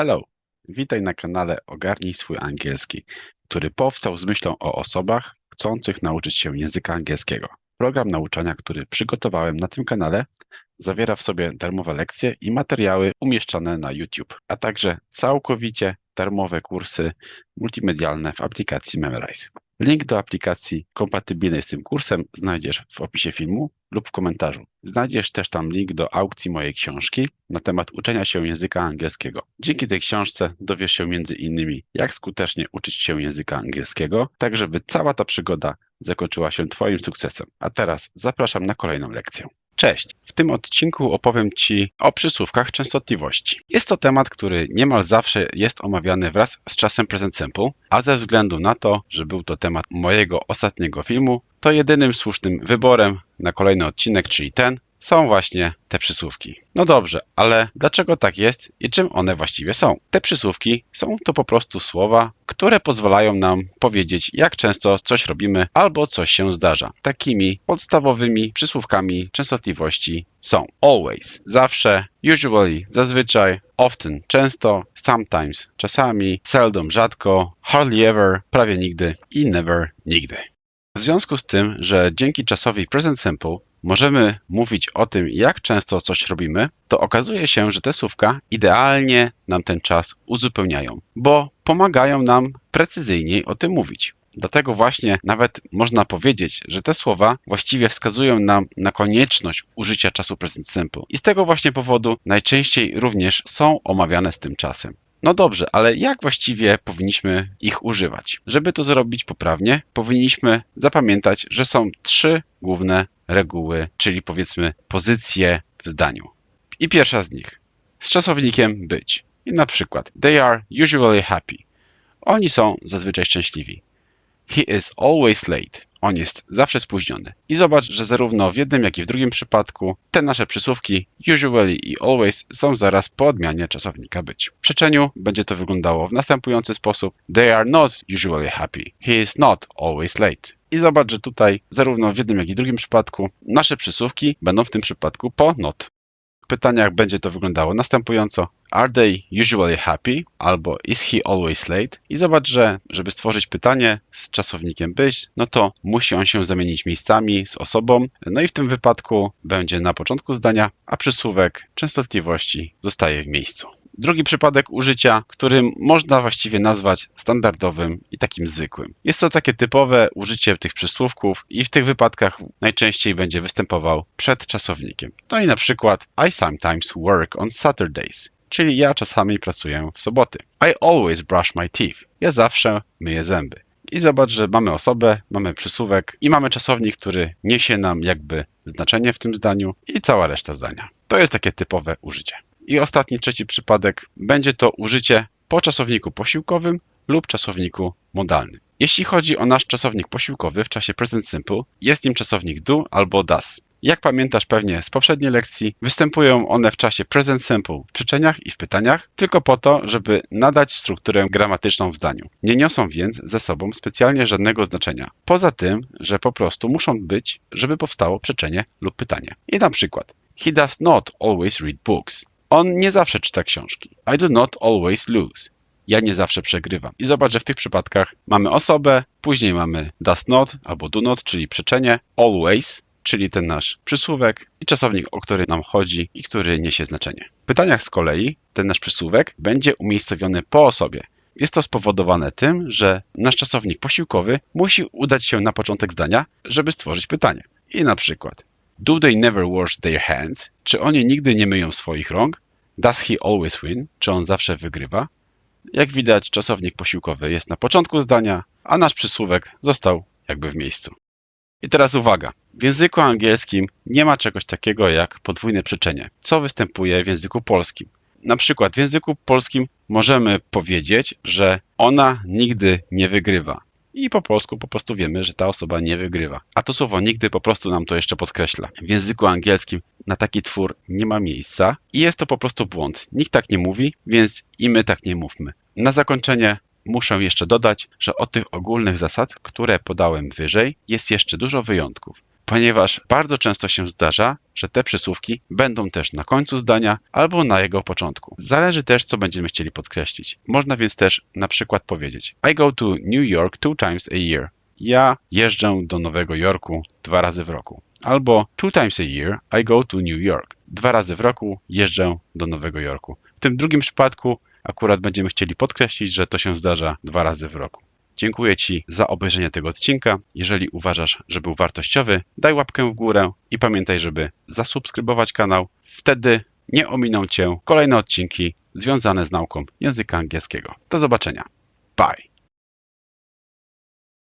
Hello! Witaj na kanale Ogarnij swój angielski, który powstał z myślą o osobach chcących nauczyć się języka angielskiego. Program nauczania, który przygotowałem na tym kanale, zawiera w sobie darmowe lekcje i materiały umieszczane na YouTube, a także całkowicie darmowe kursy multimedialne w aplikacji Memrise. Link do aplikacji kompatybilnej z tym kursem znajdziesz w opisie filmu lub w komentarzu. Znajdziesz też tam link do aukcji mojej książki na temat uczenia się języka angielskiego. Dzięki tej książce dowiesz się między innymi, jak skutecznie uczyć się języka angielskiego, tak żeby cała ta przygoda zakończyła się Twoim sukcesem. A teraz zapraszam na kolejną lekcję. Cześć! W tym odcinku opowiem Ci o przysłówkach częstotliwości. Jest to temat, który niemal zawsze jest omawiany wraz z czasem present simple, a ze względu na to, że był to temat mojego ostatniego filmu, to jedynym słusznym wyborem na kolejny odcinek, czyli ten, są właśnie te przysłówki. No dobrze, ale dlaczego tak jest i czym one właściwie są? Te przysłówki są to po prostu słowa, które pozwalają nam powiedzieć, jak często coś robimy albo coś się zdarza. Takimi podstawowymi przysłówkami częstotliwości są always, zawsze, usually, zazwyczaj, often, często, sometimes, czasami, seldom, rzadko, hardly ever, prawie nigdy i never, nigdy. W związku z tym, że dzięki czasowi present simple możemy mówić o tym, jak często coś robimy, to okazuje się, że te słówka idealnie nam ten czas uzupełniają, bo pomagają nam precyzyjniej o tym mówić. Dlatego właśnie nawet można powiedzieć, że te słowa właściwie wskazują nam na konieczność użycia czasu present simple. I z tego właśnie powodu najczęściej również są omawiane z tym czasem. No dobrze, ale jak właściwie powinniśmy ich używać? Żeby to zrobić poprawnie, powinniśmy zapamiętać, że są trzy główne reguły, czyli powiedzmy pozycje w zdaniu. I pierwsza z nich z czasownikiem być. I na przykład they are usually happy. Oni są zazwyczaj szczęśliwi. He is always late. On jest zawsze spóźniony. I zobacz, że zarówno w jednym, jak i w drugim przypadku te nasze przysłówki usually i always są zaraz po odmianie czasownika być. W przeczeniu będzie to wyglądało w następujący sposób. They are not usually happy. He is not always late. I zobacz, że tutaj zarówno w jednym, jak i drugim przypadku nasze przysłówki będą w tym przypadku po not. Pytaniach będzie to wyglądało następująco. Are they usually happy? Albo is he always late? I zobacz, że żeby stworzyć pytanie z czasownikiem być, no to musi on się zamienić miejscami z osobą. No i w tym wypadku będzie na początku zdania, a przysłówek częstotliwości zostaje w miejscu. Drugi przypadek użycia, który można właściwie nazwać standardowym i takim zwykłym. Jest to takie typowe użycie tych przysłówków i w tych wypadkach najczęściej będzie występował przed czasownikiem. No i na przykład I sometimes work on Saturdays czyli ja czasami pracuję w soboty. I always brush my teeth. Ja zawsze myję zęby. I zobacz, że mamy osobę, mamy przysłówek i mamy czasownik, który niesie nam jakby znaczenie w tym zdaniu i cała reszta zdania. To jest takie typowe użycie. I ostatni, trzeci przypadek będzie to użycie po czasowniku posiłkowym lub czasowniku modalnym. Jeśli chodzi o nasz czasownik posiłkowy w czasie present simple, jest nim czasownik do albo does. Jak pamiętasz pewnie z poprzedniej lekcji, występują one w czasie present simple w przyczeniach i w pytaniach, tylko po to, żeby nadać strukturę gramatyczną w zdaniu. Nie niosą więc ze sobą specjalnie żadnego znaczenia, poza tym, że po prostu muszą być, żeby powstało przyczenie lub pytanie. I na przykład, he does not always read books. On nie zawsze czyta książki. I do not always lose. Ja nie zawsze przegrywam. I zobacz, że w tych przypadkach mamy osobę, później mamy does not albo do not, czyli przeczenie, always, czyli ten nasz przysłówek i czasownik, o który nam chodzi i który niesie znaczenie. W pytaniach z kolei ten nasz przysłówek będzie umiejscowiony po osobie. Jest to spowodowane tym, że nasz czasownik posiłkowy musi udać się na początek zdania, żeby stworzyć pytanie. I na przykład Do they never wash their hands? Czy oni nigdy nie myją swoich rąk? Does he always win? Czy on zawsze wygrywa? Jak widać, czasownik posiłkowy jest na początku zdania, a nasz przysłówek został jakby w miejscu. I teraz uwaga. W języku angielskim nie ma czegoś takiego jak podwójne przyczenie, co występuje w języku polskim. Na przykład w języku polskim możemy powiedzieć, że ona nigdy nie wygrywa. I po polsku po prostu wiemy, że ta osoba nie wygrywa. A to słowo nigdy po prostu nam to jeszcze podkreśla. W języku angielskim na taki twór nie ma miejsca i jest to po prostu błąd. Nikt tak nie mówi, więc i my tak nie mówmy. Na zakończenie Muszę jeszcze dodać, że od tych ogólnych zasad, które podałem wyżej, jest jeszcze dużo wyjątków. Ponieważ bardzo często się zdarza, że te przysłówki będą też na końcu zdania albo na jego początku. Zależy też, co będziemy chcieli podkreślić. Można więc też na przykład powiedzieć I go to New York two times a year. Ja jeżdżę do Nowego Jorku dwa razy w roku. Albo two times a year I go to New York. Dwa razy w roku jeżdżę do Nowego Jorku. W tym drugim przypadku akurat będziemy chcieli podkreślić, że to się zdarza dwa razy w roku. Dziękuję Ci za obejrzenie tego odcinka. Jeżeli uważasz, że był wartościowy, daj łapkę w górę i pamiętaj, żeby zasubskrybować kanał. Wtedy nie ominą Cię kolejne odcinki związane z nauką języka angielskiego. Do zobaczenia. Bye.